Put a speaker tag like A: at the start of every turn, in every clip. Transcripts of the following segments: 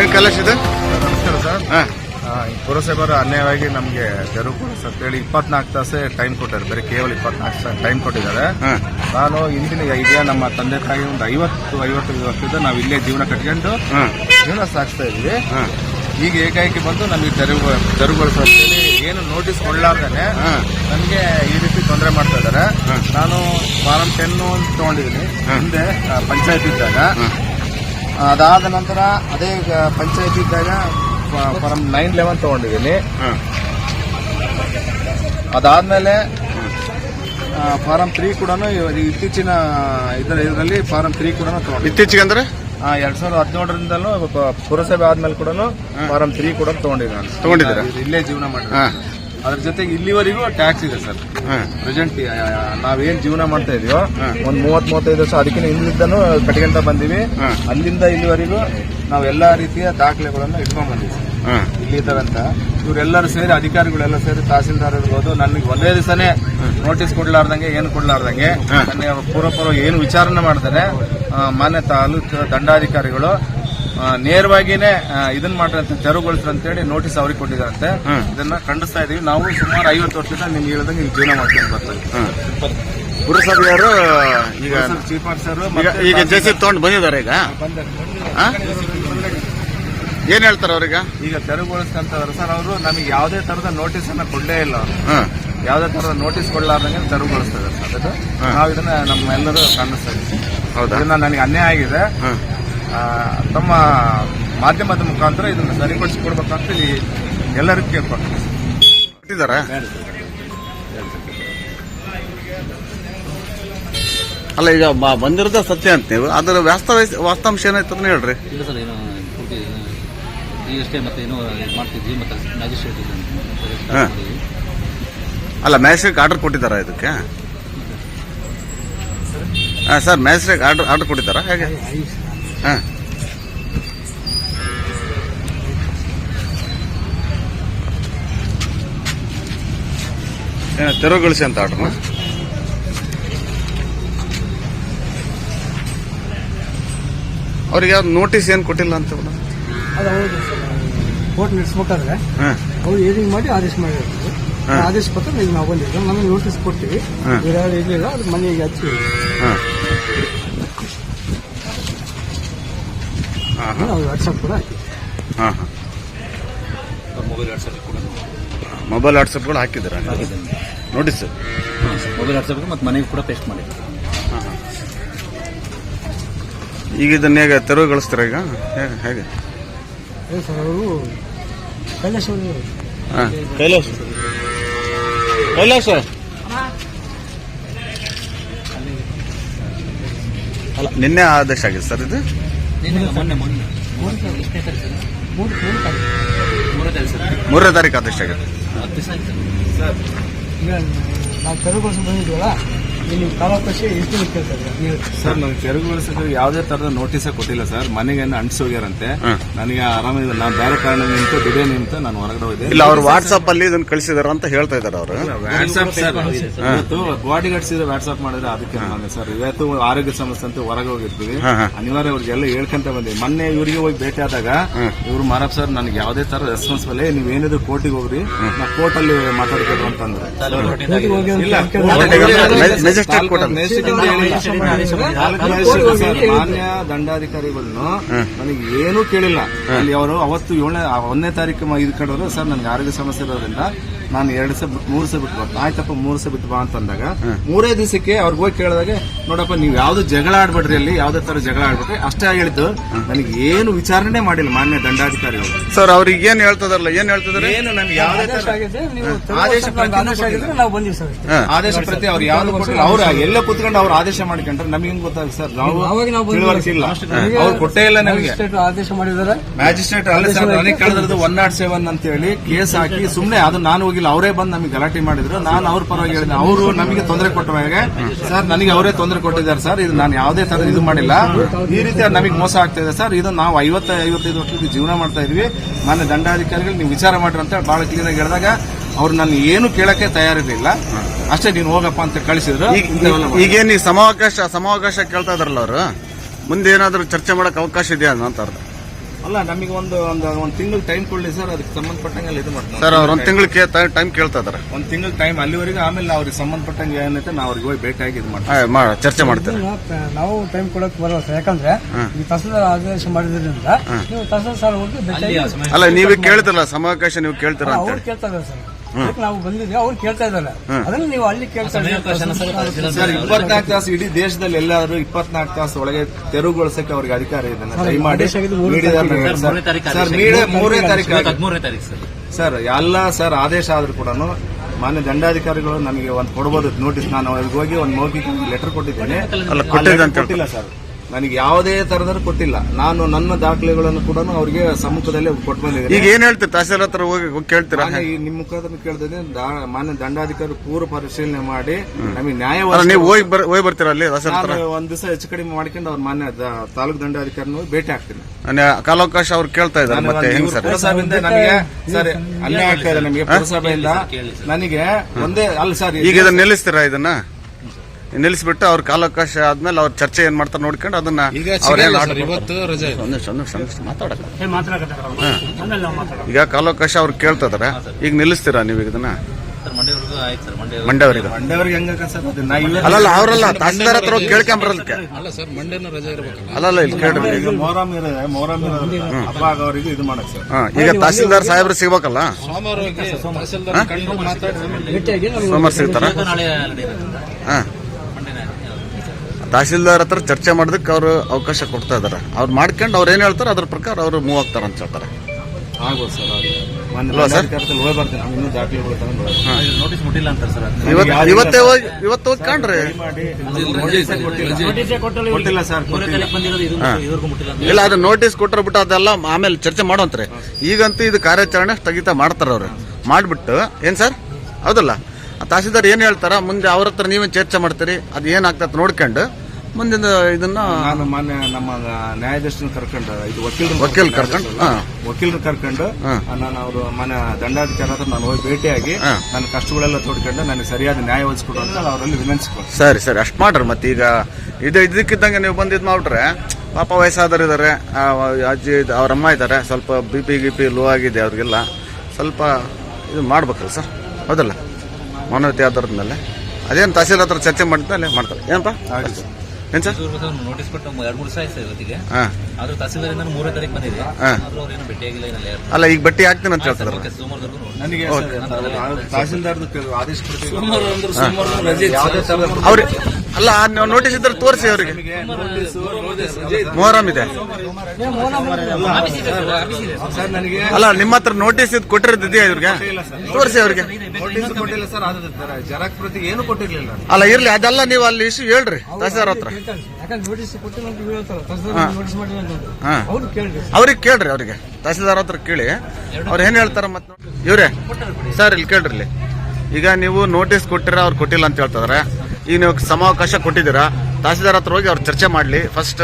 A: ಏನ್ ಕಲಶ ಇದೆ?
B: ನಮಸ್ಕಾರ ಸರ್.
A: ಹಾ.
B: ಪುರಸಭೆಯವರು ಅನ್ಯಾಯವಾಗಿ ನಮಗೆ ತೆರವು ಕೊಡಿಸ್ ಅಂತ ಹೇಳಿ ಇಪ್ಪತ್ನಾಲ್ಕು ತಾಸೆ ಟೈಮ್ ಕೊಟ್ಟಾರೆ. ಬೇರೆ ಕೇವಲ ಇಪ್ಪತ್ನಾಲ್ಕು ತಾಸು ಟೈಮ್ ಕೊಟ್ಟಿದ್ದಾರೆ. ನಾನು ಹಿಂದಿನ ಇದೆಯಾ ನಮ್ಮ ತಂದೆ ತಾಯಿ ಒಂದು ಐವತ್ತು ಐವತ್ತೈದು ವರ್ಷದ ನಾವು ಇಲ್ಲೇ ಜೀವನ ಕಟ್ಕೊಂಡು ಜೀವನ ಸಾಗಿಸ್ತಾ ಇದ್ವಿ ಈಗ ಏಕಾಏಕಿ ಬಂದು ನಮಗೆ ತೆರವು ತೆರವುಗೊಳಿಸೋ ಅಂತೇಳಿ ಏನು ನೋಟಿಸ್ ಕೊಡಲಾರ್ದೇನೆ
A: ಹಾ.
B: ನನಗೆ ಈ ರೀತಿ ತೊಂದರೆ ಮಾಡ್ತಾ ಇದ್ದಾರೆ. ನಾನು ಫಾರಂ ಟೆನ್ನು ತೊಗೊಂಡಿದ್ದೀನಿ. ಹಿಂದೆ ಪಂಚಾಯತ್ ಇದ್ದಾಗ. ಅದಾದ ನಂತರ ಅದೇ ಪಂಚಾಯತ್ ಇದ್ದಾಗ ಫಾರಂ ನೈನ್ ಲೆವೆನ್ ತಗೊಂಡಿದ್ದೀನಿ. ಅದಾದಮೇಲೆ ಫಾರಂ ತ್ರೀ ಕೂಡ ಇತ್ತೀಚಿನ ಇದರ ಇದರಲ್ಲಿ ಫಾರಂ ತ್ರೀ ಕೂಡ ತೊಗೊಂಡು
A: ಇತ್ತೀಚೆಗೆ ಅಂದ್ರೆ
B: ಎರಡ್ ಸಾವಿರದ ಹದಿನೇಳರಿಂದಲೂ ಪುರಸಭೆ ಆದ್ಮೇಲೆ ಕೂಡ ಫಾರಂ ತ್ರೀ ಕೂಡ ತಗೊಂಡಿದ್ದೀನಿ ನಾನು? ಇಲ್ಲೇ ಜೀವನ
A: ಮಾಡಿ
B: ಮಾಡಿದ್ರೆ ಅದ್ರ ಜೊತೆಗೆ ಇಲ್ಲಿವರೆಗೂ ಟ್ಯಾಕ್ಸ್ ಇದೆ ಸರ್ ಪ್ರೆಸೆಂಟ್ ನಾವೇನ್ ಜೀವನ ಮಾಡ್ತಾ ಇದೀವೋ. ಒಂದ್ ಮೂವತ್ ಮೂವತ್ತೈದು ವರ್ಷ ಅದಕ್ಕಿಂತ ಹಿಂದಿದ್ದಾನು ಕಟ್ಕೊಂತ ಬಂದಿವಿ. ಅಲ್ಲಿಂದ ಇಲ್ಲಿವರೆಗೂ ನಾವು ಎಲ್ಲಾ ರೀತಿಯ ದಾಖಲೆಗಳನ್ನ ಇಟ್ಕೊಂಡ್ ಬಂದಿವಿ
A: ಇಲ್ಲಿ
B: ತರಂತ ಇವರೆಲ್ಲರೂ ಸೇರಿ ಅಧಿಕಾರಿಗಳೆಲ್ಲ ಸೇರಿ ತಹಸೀಲ್ದಾರ್ ಇರ್ಬೋದು ನನಗೆ ಒಂದೇ ದಿವಸನೇ ನೋಟಿಸ್ ಕೊಡ್ಲಾರ್ದಂಗೆ ಏನು ಕೊಡ್ಲಾರ್ದಂಗೆ
A: ಪೂರ್ವಪೂರ್ವ
B: ನನಗೆ ಪೂರ್ವ ಪೂರ್ವ ಏನು ವಿಚಾರಣೆ ಮಾಡ್ತಾರೆ ಮಾನ್ಯ ತಾಲೂಕು ದಂಡಾಧಿಕಾರಿಗಳು ನೇರವಾಗಿನೇ ಇದನ್ನ ಮಾಡ್ರಿ ಅಂತ ತೆರವುಗೊಳಿಸ್ರಿ ಅಂತೇಳಿ ನೋಟಿಸ್ ಅವ್ರಿಗೆ ಕೊಟ್ಟಿದ್ದಾರಂತೆ. ಇದನ್ನ ಖಂಡಿಸ್ತಾ ಇದೀವಿ. ನಾವು ಸುಮಾರು ಐವತ್ತು ವರ್ಷದಿಂದ ನಿಮ್ಗೆ ಹೇಳಿದಂಗೆ ಇಲ್ಲಿ ಜೀವನ ಮಾಡ್ಕೊಂಡು
A: ಬರ್ತಾರೆ ಪುರಸಭೆಯವರು ಈಗ
B: ಚೀಫ್ ಆಫೀಸರ್
A: ಈಗ ಜೆ ಸಿ ತಗೊಂಡು ಬಂದಿದ್ದಾರೆ ಈಗ? ಏನ್ ಹೇಳ್ತಾರೆ ಅವ್ರೀಗ
B: ಈಗ? ತೆರವುಗೊಳಿಸ್ಕೊಂತವ್ರು. ಸರ್ ಅವರು ನಮಗೆ ಯಾವುದೇ ತರದ ನೋಟಿಸ್ ಅನ್ನ ಕೊಡಲೇ ಇಲ್ಲ ಯಾವುದೇ ತರದ ನೋಟಿಸ್ ಕೊಡಲಾರ್ದಂಗೆ ತೆರವುಗೊಳಿಸ್ತಾರೆ ಸರ್. ಅದು
A: ಹಾ.
B: ನಾವು ಇದನ್ನ ನಮ್ಮೆಲ್ಲರೂ ಖಂಡಿಸ್ತಾ ಇದ್ದೀವಿ.
A: ಹೌದಾ?
B: ಇದನ್ನ ನನಗೆ ಅನ್ಯಾಯ ಆಗಿದೆ. ತಮ್ಮ ಮಾಧ್ಯಮದ ಮುಖಾಂತರ ಇದನ್ನು ಸರಿಪಡಿಸಿಕೊಡ್ಬೇಕಂತ ಇಲ್ಲಿ ಎಲ್ಲರಿಗೂ ಕೇಳ್ಕೊಳ್ತೀನಿ
A: ಕೊಟ್ಟಿದ್ದಾರೆ. ಅಲ್ಲ ಈಗ ಬಂದಿರೋದ ಸತ್ಯ ಅಂತ ನೀವು. ಅದರ ವಾಸ್ತವ ವಾಸ್ತಾಂಶ ಏನಾಯ್ತು ಅಂತ ಹೇಳ್ರಿ.
C: ಇಲ್ಲ ಸರ್ ಏನು ಪೂರ್ತಿ ಈಗಷ್ಟೇ ಮತ್ತೆ ಏನೋ ಮಾಡ್ತಿದ್ವಿ ಮತ್ತೆ ಮ್ಯಾಜಿಸ್ಟ್ರೇಟ್.
A: ಅಲ್ಲ ಮ್ಯಾಜಿಸ್ಟ್ರೇಟ್ ಆರ್ಡರ್ ಕೊಟ್ಟಿದ್ದಾರಾ ಇದಕ್ಕೆ? ಹಾ ಸರ್ ಮ್ಯಾಜಿಸ್ಟ್ರೇಟ್ ಆರ್ಡರ್ ಆರ್ಡರ್ ಕೊಟ್ಟಿದ್ದಾರ? ಹೇಗೆ? ಹಾ. ಏನು ತೆರವುಗೊಳಿಸಿ ಅಂತ ಆರ್ಡರ್ನ ಅವ್ರಿಗೆ ಯಾವ್ದು ನೋಟಿಸ್ ಏನು ಕೊಟ್ಟಿಲ್ಲ ಅಂತ
D: ಅದು ಹೌದು ಸರ್ ಕೋರ್ಟ್ ನಡೆಸ್ಬೇಕಾದ್ರೆ ಅವ್ರು ಏನಿಂಗ್ ಮಾಡಿ ಆದೇಶ ಮಾಡಿರ್ತೀವಿ
A: ಹಾ.
D: ಆದೇಶ ಪತ್ರ ನಾವು ಬಂದಿದ್ದು ನಮಗೆ ನೋಟಿಸ್ ಕೊಡ್ತೀವಿ. ಇರಲಿಲ್ಲ ಅದು ಮನೆಗೆ ಹಚ್ಚಿ
A: ಹಾಂ ಹಾಂ ಹಾಂ
D: ನಾವು ವಾಟ್ಸಪ್ ಕೂಡ ಹಾಕಿ.
A: ಹಾಂ ಹಾಂ
C: ಮೊಬೈಲ್ ವಾಟ್ಸಪ್ ಕೂಡ
A: ಮೊಬೈಲ್ ನೋಡಿ ಸರ್. ಹಾಂ
C: ಮೊಬೈಲ್ ವಾಟ್ಸಪ್ ಮತ್ತೆ ಮನೆಗೆ ಕೂಡ ಪೇಸ್ಟ್ ಮಾಡಿದ್ವಿ
A: ಈಗ ಇದನ್ನ ಹೇಗೆ ತೆರವುಗೊಳಿಸ್ತೀರಾ ಈಗ? ಹೇಗೆ? ಹೇಗೆ
D: ಸರ್ ಅವರು ಕೈಲಾಸ
A: ಕೈಲಾಸ. ಕೈಲಾಸ. ಅಲ್ಲ ನಿನ್ನೆ ಆದೇಶ ಆಗಿದೆ ಸರ್ ಇದು?
C: ಮೊನ್ನೆ ಮೊನ್ನೆ ಮೂರು ತಾರೀಕು ಸರ್?
D: ಮೂರು ಮೂರು ತಾರೀಕು.
C: ಮೂರನೇ ತಾರೀಕು
A: ಆಗಿದೆ
C: ಹತ್ತು ದಿವಸ ಆಯ್ತು ಸರ್
D: ಈಗ ನಾವು ತೆರವುಗೊಳಿಸಿ ಬಂದಿದ್ವಲ್ಲ ಇಲ್ಲಿ ನೀವು ಕಾಲಾವಕಾಶ ಎಷ್ಟು ಯಾವ್ದೇ ಕೇಳ್ತಾರೆ? ನೀವು
B: ಸರ್ ತರದ ನೋಟಿಸ್ ಕೊಟ್ಟಿಲ್ಲ ಸರ್. ಮನೆಗೆ ಅಂಟಿಸಿ ಹೋಗ್ಯಾರಂತೆ.
A: ಹಾ.
B: ನನಗೆ ಆರಾಮಿಲ್ಲ ನಾನು ಬೇರೆ ಕಾರಣ ನಿಂತು ದುಡಿಯೋ ನಿಂತು ನಾನು ಹೊರಗಡೆ ಹೋಗಿದ್ದೆ.
A: ಇಲ್ಲ ಅವ್ರು ವಾಟ್ಸ್ಆಪ್ ಅಲ್ಲಿ ಇದನ್ನ ಕಳಿಸಿದಾರ ಅಂತ ಹೇಳ್ತಾ ಇದಾರೆ ಅವರು.
B: WhatsApp sir. ಇವತ್ತು ಬಾಡಿ ಗಾರ್ಡ್ಸ್ ಇದೆ ವಾಟ್ಸ್ಆಪ್ ಮಾಡಿದ್ರೆ ಅದಕ್ಕೆ ನಾನು ಸರ್. ಇವತ್ತು ಆರೋಗ್ಯ ಸಮಸ್ಯೆ ಅಂತ ಹೊರಗೆ ಹೋಗಿರ್ತೀವಿ. ಅನಿವಾರ್ಯ ಅವ್ರಿಗೆಲ್ಲ ಹೇಳ್ಕೊಂತ ಬಂದಿವಿ ಮೊನ್ನೆ ಇವರಿಗೆ ಹೋಗಿ ಭೇಟಿ ಆದಾಗ ಇವ್ರು ಮಾರಪ್ಪ ಸರ್ ನನಗೆ ಯಾವುದೇ ತರ ರೆಸ್ಪಾನ್ಸಿಬಲ್ ನೀವೇನಿದ್ರು ಕೋರ್ಟಿಗೆ ಹೋಗ್ರಿ. ನಾ ಕೋರ್ಟ್ ಅಲ್ಲಿ ಮಾತಾಡ್ಬೇಕು ಅಂತಂದ್ರೆ. ಮಾನ್ಯ ದಂಡಾಧಿಕಾರಿಗಳನ್ನು ನನಗೆ ಏನೂ ಕೇಳಿಲ್ಲ. ಅಲ್ಲಿ ಅವರು ಅವತ್ತು ಏಳನೇ ಒಂದನೇ ತಾರೀಕು ಮ- ಇದು ಕಡೋರು ಸರ್ ನನಗೆ ಆರೋಗ್ಯ ಸಮಸ್ಯೆ ಇರೋದ್ರಿಂದ ನಾನು ಎರಡು ಸಹ ಮೂರು ಸಹ ಬಿಟ್ಟು ಬರ್ತೀನಿ. ಆಯ್ತಪ್ಪ ಮೂರು ಸಹ ಬಿಟ್ಟು ಬಾ ಅಂತಂದಾಗ ಮೂರೇ ದಿವಸಕ್ಕೆ ಅವ್ರಿಗೆ ಹೋಗಿ ಕೇಳಿದಾಗ ನೋಡಪ್ಪ ನೀವು ಯಾವ್ದು ಜಗಳ ಆಡ್ಬೇಡ್ರಿ ಅಲ್ಲಿ ಯಾವ್ದೇ ತರ ಜಗಳ ಆಡ್ಬೇಡ್ರಿ ಅಷ್ಟೇ ಹೇಳಿದ್ದು ನನಗೆ ಏನು ವಿಚಾರಣೆ ಮಾಡಿಲ್ಲ ಮಾನ್ಯ ದಂಡಾಧಿಕಾರಿಗಳು.
A: ಸರ್ ಅವ್ರಿಗೆ ಏನ್ ಹೇಳ್ತದಲ್ಲ ಏನ್ ಹೇಳ್ತದ್ರೆ?
B: ಏನು ನನಗೆ ಯಾವುದೇ
D: ಆದೇಶ
B: ತರ ಆದೇಶ
D: ತಗೊಳ್ಳಿ ಆದೇಶ ಆಗಿದ್ರೆ ನಾವು ಬಂದಿವಿ ಸರ್
B: ಆದೇಶ ಪ್ರತಿ ಅವ್ರು ಯಾವ್ದು ಕೊಟ್ಟಿಲ್ಲ. ಅವ್ರು ಎಲ್ಲ ಕುತ್ಕೊಂಡು ಅವ್ರು ಆದೇಶ ಮಾಡ್ಕೊಂಡ್ರೆ ನಮ್ಗೆ ಹೆಂಗ್ ಗೊತ್ತಾಗ ಸರ್? ನಾವು
D: ಅವಾಗ.
B: ತಿಳುವಳಿಕೆ ಇಲ್ಲ. ಅವ್ರು ಕೊಟ್ಟೇ ಇಲ್ಲ ನಮಗೆ.
D: ಮ್ಯಾಜಿಸ್ಟ್ರೇಟ್ ಆದೇಶ
B: ಮ್ಯಾಜಿಸ್ಟ್ರೇಟ್ ಅಲ್ಲ ಸರ್ ನನಗೆ ಕಳೆದ್ರದ್ದು ಒನ್ ನಾಟ್ ಸೆವೆನ್ ಅಂತ ಹೇಳಿ ಕೇಸ್ ಹಾಕಿ ಸುಮ್ನೆ ಅದು ನಾನು ಹೋಗಿಲ್ಲ ಅವರೇ ಬಂದು ನಮಗೆ ಗಲಾಟೆ ಮಾಡಿದ್ರು. ನಾನು ಅವ್ರ ಪರವಾಗಿ ಹೇಳಿದೆ ಅವರು ನಮಗೆ ತೊಂದರೆ ಕೊಟ್ಟವಾಗ ಸರ್ ನನಗೆ ಅವರೇ ತೊಂದರೆ ಕೊಟ್ಟಿದ್ದಾರೆ ಸರ್. ಇದು ನಾನು ಯಾವುದೇ ತರ ಇದು ಮಾಡಿಲ್ಲ. ಈ ರೀತಿ ನಮಗೆ ಮೋಸ ಆಗ್ತಾ ಇದೆ ಸರ್. ಇದು ನಾವು ಐವತ್ತ ಐವತ್ತೈದು ವರ್ಷದ ಜೀವನ ಮಾಡ್ತಾ ಇದ್ವಿ. ಮಾನ್ಯ ದಂಡಾಧಿಕಾರಿಗಳು ನೀವು ವಿಚಾರ ಮಾಡ್ರಿ ಅಂತ ಬಹಳ ಕ್ಲೀನ್ ಆಗಿ ಹೇಳಿದಾಗ ಅವ್ರು ನನ್ನ ಏನು ಕೇಳಕ್ಕೆ ತಯಾರಿರಲಿಲ್ಲ. ಅಷ್ಟೇ ನೀನು ಹೋಗಪ್ಪ ಅಂತ ಕಳಿಸಿದ್ರು.
A: ಈಗೇನು. ಸಮಾವಕಾಶ ಸಮಾವಕಾಶ ಕೇಳ್ತಾ ಇದ್ರಲ್ಲ ಅವರು? ಮುಂದೆ ಏನಾದರೂ ಚರ್ಚೆ ಮಾಡೋಕೆ ಅವಕಾಶ ಇದೆಯಾ ಅಂತ ಅರ್ಥ
B: ಅಲ್ಲ ನಮಗೆ ಒಂದು ಒಂದು ಒಂದು ತಿಂಗಳು ಟೈಮ್ ಕೊಡ್ಲಿ ಸರ್ ಅದಕ್ಕೆ ಸಂಬಂಧಪಟ್ಟಂಗೆ ಎಲ್ಲ ಇದು ಮಾಡ್ತೀವಿ.
A: ಸರ್ ಅವ್ರ ಒಂದ್ ತಿಂಗಳು ಟೈಮ್ ಕೇಳ್ತಾ ಇದಾರೆ.
B: ಒಂದು ತಿಂಗಳು ಟೈಮ್ ಅಲ್ಲಿವರೆಗೂ ಆಮೇಲೆ ಅವ್ರಿಗೆ ಸಂಬಂಧಪಟ್ಟಂಗೆ ಏನೈತೆ ನಾವು ಅವ್ರಿಗೆ ಹೋಗಿ ಭೇಟಿಯಾಗಿ ಇದು ಮಾಡ್ತೀವಿ.
A: ಚರ್ಚೆ ಮಾಡ್ತಾರೆ?
D: ನಾವು ಟೈಮ್ ಕೊಡಕ್ ಬರಲ್ಲ ಸರ್ ಯಾಕಂದ್ರೆ ಈ ತಹಸೀಲ್ದಾರ್ ಆದೇಶ ಮಾಡಿದ್ರಿಂದ ನೀವು ತಹಸೀಲ್ದಾರ್ ಸಾರ್ ಹೋಗಿ ಭೇಟಿಯಾಗಿ
A: ಅಲ್ಲ ನೀವೇ ಕೇಳ್ತಿರಲ್ಲ ಸಮಾವಕಾಶ ನೀವು ಕೇಳ್ತೀರಾ ಅಂತ
D: ಅವ್ರು
A: ಹೇಳಿ.
D: ಕೇಳ್ತಾ ಇದಾರೆ ಸರ್. ಅದಕ್ಕೆ ನಾವು ಬಂದಿದ್ವಿ? ಅವ್ರು ಕೇಳ್ತಾ ಇದ್ದಾರೆ. ಅದನ್ನ ನೀವು ಅಲ್ಲಿ ಕೇಳ್ತಾ
C: ಸರ್
B: ಇಪ್ಪತ್ನಾಲ್ಕು ತಾಸು ಇಡೀ ದೇಶದಲ್ಲಿ ಎಲ್ಲಾದ್ರೂ ಇಪ್ಪತ್ನಾಲ್ಕು ತಾಸು ಒಳಗೆ ತೆರವುಗೊಳಿಸಕ್ಕೆ ಅವ್ರಿಗೆ ಅಧಿಕಾರ ಇದೆ. ದಯಮಾಡಿ
C: ಸರ್, ಮೂರನೇ ತಾರೀಕು
B: ಸರ್
C: ಆದೇಶ.
B: ಮೀಡಿಯಾ ಮೂರನೇ ತಾರೀಕು.
C: ಹದಿಮೂರನೇ ತಾರೀಕು ಸರ್.
B: ಸರ್ ಎಲ್ಲ ಸರ್ ಆದೇಶ ಆದ್ರೂ ಕೂಡ ಮಾನ್ಯ ದಂಡಾಧಿಕಾರಿಗಳು ನನಗೆ ಒಂದು ಕೊಡಬಹುದು ನೋಟಿಸ್. ನಾನು ಅವ್ರಿಗೆ ಹೋಗಿ ಒಂದು ಮೌಖಿಕ ಲೆಟರ್ ಕೊಟ್ಟಿದ್ದೇನೆ.
A: ಅಲ್ಲ,
B: ಆ
A: ಅಂತ
B: ಕೊಟ್ಟಿಲ್ಲ ಸರ್. ನನಗೆ ಯಾವುದೇ ತರದ ಕೊಟ್ಟಿಲ್ಲ. ನಾನು ನನ್ನ ದಾಖಲೆಗಳನ್ನು ಕೂಡ ಅವರಿಗೆ ಸಮ್ಮುಖದಲ್ಲಿ ಕೊಟ್ಟು
A: ಈಗ
B: ಬಂದಿದ್ದೇನೆ
A: ಏನ್ ಹೇಳ್ತೀರಿ? ತಹಸೀಲ್ ಹತ್ರ ಹೋಗಿ ಕೇಳ್ತೀರ?
B: ಈ ನಿಮ್ಮ ಮುಖಾಂತರ ಕೇಳ್ತೀನಿ ಮಾನ್ಯ ದಂಡಾಧಿಕಾರಿ ಪೂರ್ವ ಪರಿಶೀಲನೆ ಮಾಡಿ ನಮಗೆ ನ್ಯಾಯ
A: ನೀವು ಹೋಗಿ ಬರ್ ಹೋಗಿ ಬರ್ತೀರಾ ಅಲ್ಲಿ
B: ನಾನು ಒಂದ್ ದಿವಸ ಹೆಚ್ಚು ಕಡಿಮೆ ಮಾಡ್ಕೊಂಡು ಅವ್ರ ಮಾನ್ಯ ದ- ತಾಲೂಕು ದಂಡಾಧಿಕಾರಿನ ಭೇಟಿ ಆಗ್ತೀನಿ.
A: ಕಾಲಾವಕಾಶ ಅವ್ರು ಕೇಳ್ತಾ
B: ಇದ್ದಾರೆ
A: ಮತ್ತೆ
B: ಒಂದು
A: ಹೆಂಗ್
B: ಇವ್ರ
A: ಸರ್?
B: ಪುರಸಭೆಯಿಂದ ನನಗೆ ಸರ್ ಅನ್ಯಾಯ ಆಗ್ತಾ ಇದೆ ನಮಗೆ ಪುರಸಭೆಯಿಂದ ನನಗೆ ಒಂದೇ ಅಲ್ಲ ಸರ್
A: ಈಗ ಇದನ್ನ ನಿಲ್ಲಿಸ್ತೀರಾ ಇದನ್ನ? ನಿಲ್ಲಿಸ್ಬಿಟ್ಟು ಅವ್ರ ಕಾಲಾವಕಾಶ ಆದ್ಮೇಲೆ ಅವ್ರ ಚರ್ಚೆ ಏನ್ ಮಾಡ್ತಾರೆ ನೋಡ್ಕೊಂಡು ಅದನ್ನ ಅವ್ರೇನ್ ಆರ್ಡರ್ ಇವತ್ತು ರಜೆ ಮಾತಾಡಕ ಈಗ ಕಾಲಾವಕಾಶ ಅವ್ರು ಕೇಳ್ತಾರೆ ಇದಾರೆ. ಈಗ ನಿಲ್ಲಿಸ್ತೀರಾ ನೀವು ಇದನ್ನ?
C: ಸರ್ ಮಂಡ್ಯವರೆಗೂ
A: ಅಲ್ಲಲ್ಲ ಅವರಲ್ಲ ತಹಸೀಲ್ದಾರ್ ಹತ್ರ ಹೋಗಿ ಕೇಳ್ಕೊಂಬರಲ್ಕೆ ಅಲ್ಲಲ್ಲ ಇಲ್ಲಿ ಕೇಳ್ರಿ
B: ಈಗ.
A: ತಹಸೀಲ್ದಾರ್ ಸಾಹೇಬ್ರು ಸಿಗ್ಬೇಕಲ್ಲ? ಸೋಮವಾರ ಸಿಗ್ತಾರ? ಹಾ. ತಹಸೀಲ್ದಾರ್ ಹತ್ರ ಚರ್ಚೆ ಮಾಡೋದಕ್ಕೆ ಅವರು ಅವಕಾಶ ಕೊಡ್ತಾ ಇದಾರೆ. ಅವ್ರು ಮಾಡ್ಕೊಂಡು ಅವ್ರು ಏನು ಹೇಳ್ತಾರೆ ಅದ್ರ ಪ್ರಕಾರ ಅವರು ಮೂವ್ ಆಗ್ತಾರೆ ಅಂತ ಹೇಳ್ತಾರೆ.
B: ಆಗ್ಬೋದು ಸರ್
A: ಅಲ್ವಾ ಸರ್?
C: ನೋಟಿಸ್ ಮುಟ್ಟಿಲ್ಲ ಅಂತಾರೆ ಸರ್.
A: ಇವತ್ತು ಇವತ್ತೇ ಹೋಗಿ ಇವತ್ತು ಹೋಗಿ ಕಾಣ್ರಿ.
B: ಮಾಡಿ ನೋಟಿಸ್ ಕೊಟ್ಟಿಲ್ಲ. ಕೊಟ್ಟಿಲ್ಲ ಸರ್
C: ಮೂರನೇ
B: ಕೊಟ್ಟಿಲ್ಲ.
C: ತಾರೀಕು ಬಂದಿರೋದು ಇದು ಇದುವರೆಗೂ ಮುಟ್ಟಿಲ್ಲ ಅಂತ.
A: ಇಲ್ಲ ಅದು ನೋಟಿಸ್ ಕೊಟ್ಟರೆ ಬಿಟ್ಟು ಅದೆಲ್ಲ ಆಮೇಲೆ ಚರ್ಚೆ ಮಾಡುವಂತ್ರಿ ಈಗಂತೂ ಇದು ಕಾರ್ಯಾಚರಣೆ ಸ್ಥಗಿತ ಮಾಡ್ತಾರ ಅವ್ರು. ಮಾಡ್ಬಿಟ್ಟು ಏನ್ ಸರ್? ಹೌದಲ್ಲ? ಆ ತಹಸೀಲ್ದಾರ್ ಏನ್ ಹೇಳ್ತಾರ? ಮುಂದೆ ಅವ್ರ ಹತ್ರ ನೀವೇ ಚರ್ಚೆ ಮಾಡ್ತೀರಿ ಅದು ಏನಾಗ್ತದೆ ನೋಡ್ಕೊಂಡು ಮುಂದಿನ ಇದನ್ನ
B: ನಾನು ಮಾನ್ಯ ನಮ್ಮ ನ್ಯಾಯಾಧೀಶನ ಕರ್ಕೊಂಡು ಇದು ವಕೀಲ
A: ವಕೀಲ್ ಕರ್ಕೊಂಡು ಹಾ.
B: ವಕೀಲರು ಕರ್ಕೊಂಡು ನಾನು ಅವರು ಮನೆ ದಂಡಾಧಿಕಾರಿ ಹತ್ರ ನಾನು ಹೋಗಿ ಭೇಟಿಯಾಗಿ ನನ್ನ ಕಷ್ಟಗಳೆಲ್ಲ ತೋಡ್ಕೊಂಡು ನನಗೆ ಸರಿಯಾದ ನ್ಯಾಯ ಒದಗಿಸ್ಕೊಡು ಅಂತ ಅವರಲ್ಲಿ ವಿನಂತಿಸ್ಕೊಂಡು
A: ಸರಿ ಸರಿ ಅಷ್ಟು ಮಾಡ್ರಿ ಮತ್ತೆ ಈಗ. ಇದು ಇದಕ್ಕಿದ್ದಂಗೆ ನೀವು ಬಂದಿದ್ ಮಾಡ್ಬಿಟ್ರೆ ಪಾಪ ವಯಸ್ಸಾದವರು ಇದ್ದಾರೆ ಅಜ್ಜಿ ಇದ್- ಅವ್ರ ಅಮ್ಮ ಇದ್ದಾರೆ ಸ್ವಲ್ಪ ಬಿ ಪಿ ಗಿ ಪಿ ಲೋ ಆಗಿದೆ ಅವ್ರಿಗೆಲ್ಲ ಸ್ವಲ್ಪ ಇದು ಮಾಡ್ಬೇಕಲ್ಲ ಸರ್ ಹೌದಲ್ಲ? ಮಾನವತೆ ಆಧಾರದ ಮೇಲೆ ಅದೇನು ತಹಸೀಲ್ ಹತ್ರ ಚರ್ಚೆ ಮಾಡಿದ್ಮೇಲೆ ಮಾಡ್ತಾರೆ. ಏನಪ್ಪ? ಏನು ಸರ್
C: ನೋಟಿಸ್ ಕೊಟ್ಟು ಎರಡು ಮೂರು ದಿವಸ ಆಯ್ತು ಇವತ್ತಿಗೆ.
A: ಹಾಂ.
C: ಆದ್ರೂ ತಹಸೀಲ್ದಾರಿಂದ ಮೂರನೇ ತಾರೀಕು ಬಂದಿದೆ. ಆದ್ರೂ ಅವ್ರೇನು ಏನಿಲ್ಲ ಯಾರು
A: ಅಲ್ಲ ಈಗ ಬಟ್ಟಿ ಹಾಕ್ತೇನೆ ಅಂತ
C: ಹೇಳ್ತಾರೆ ಸೋಮವಾರದವರೆಗೂ
B: ನನಗೆ ತಹಸೀಲ್ದಾರ್ದು ಆದೇಶ ಪ್ರತಿ
C: ಸೋಮವಾರ ಅಂದ್ರೆ ಸೋಮವಾರ ರಜೆ
A: ಅಲ್ಲ ನೋಟಿಸ್ ಇದ್ರೆ ತೋರಿಸಿ ಅವರಿಗೆ. ಮೊಹರಂ ಇದೆ. ಅಲ್ಲ, ನಿಮ್ಮ ಹತ್ರ ನೋಟಿಸ್ ಇದು ಕೊಟ್ಟಿರೋದಿದೆಯಾ ಇವ್ರಿಗೆ? ತೋರಿಸಿ ಅವ್ರಿಗೆ. ಅಲ್ಲ, ಇರ್ಲಿ, ಅದೆಲ್ಲ ನೀವು ಅಲ್ಲಿ ಇಶ್ಯೂ ಹೇಳ್ರಿ, ತಹಸೀಲ್ದಾರ್ ಹತ್ರ.
D: ಹೇಳ್ತಾರೆ
A: ಅವ್ರಿಗೆ ಕೇಳ್ರಿ ಅವ್ರಿಗೆ. ತಹಸೀಲ್ದಾರ್ ಹತ್ರ ಕೇಳಿ. ಅವ್ರು ಏನ್ ಹೇಳ್ತಾರ ಮತ್ತೆ ಇವ್ರೆ, ಸರ್, ಇಲ್ಲಿ ಕೇಳ್ರಿ ಈಗ ನೀವು ನೋಟಿಸ್ ಕೊಟ್ಟಿರ, ಅವ್ರು ಕೊಟ್ಟಿಲ್ಲ ಅಂತ ಹೇಳ್ತಿದಾರೆ ಈಗ ನೀವು ಸಮಾವಕಾಶ ಕೊಟ್ಟಿದ್ದೀರಾ, ತಹಸೀಲ್ದಾರ್ ಹತ್ರ ಹೋಗಿ ಅವ್ರು ಚರ್ಚೆ ಮಾಡಲಿ. ಫಸ್ಟ್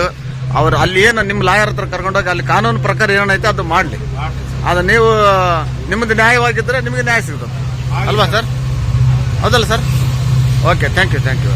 A: ಅವ್ರು ಅಲ್ಲಿ ಏನು ನಿಮ್ಮ ಲಾಯರ್ ಹತ್ರ ಕರ್ಕೊಂಡೋಗಿ ಅಲ್ಲಿ ಕಾನೂನು ಪ್ರಕಾರ ಏನೈತೆ ಅದು ಮಾಡಲಿ. ಅದು ನೀವು ನಿಮ್ಮದು ನ್ಯಾಯವಾಗಿದ್ದರೆ ನಿಮಗೆ ನ್ಯಾಯ ಸಿಗ್ತದೆ. ಅಲ್ವಾ ಸರ್? ಹೌದಲ್ಲ sir? Okay thank you thank you